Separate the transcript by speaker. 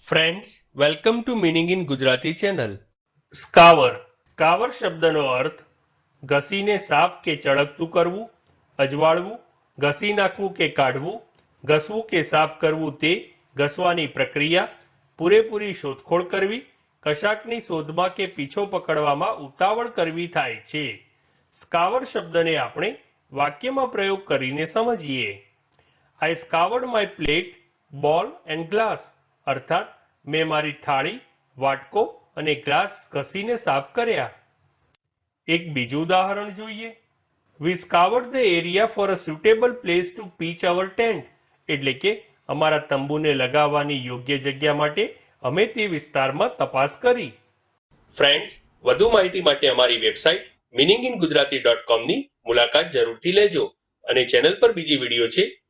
Speaker 1: Friends welcome to meaning in Gujarati channel scour scour શબ્દનો અર્થ ઘસીને સાફ કે ચળકતું કરવું અજવાળવું ઘસી નાખવું કે કાઢવું ઘસવું કે સાફ કરવું તે ઘસવાની પ્રક્રિયા પૂરેપૂરી શોધખોળ કરવી કશાકની શોધમાં કે પીછો પકડવામાં ઉતાવળ કરવી થાય છે સ્કાવર શબ્દને આપણે વાક્યમાં પ્રયોગ કરીને સમજીએ I scoured my plate bowl and glass અર્થાત, મેં મારી થાળી, વાટકો અને ગ્લાસ ઘસીને સાફ કર્યા. એક બીજું ઉદાહરણ જોઈએ. We scoured the area for a suitable place to pitch our tent એટલે કે અમારા તંબુને લગાવવાની યોગ્ય જગ્યા માટે અમે તે વિસ્તારમાં તપાસ કરી. ફ્રેન્ડ્સ વધુ માહિતી માટે અમારી website meaning in Gujarati dot કોમની મુલાકાત જરૂરથી લેજો અને ચેનલ પર બીજી વીડિયો છે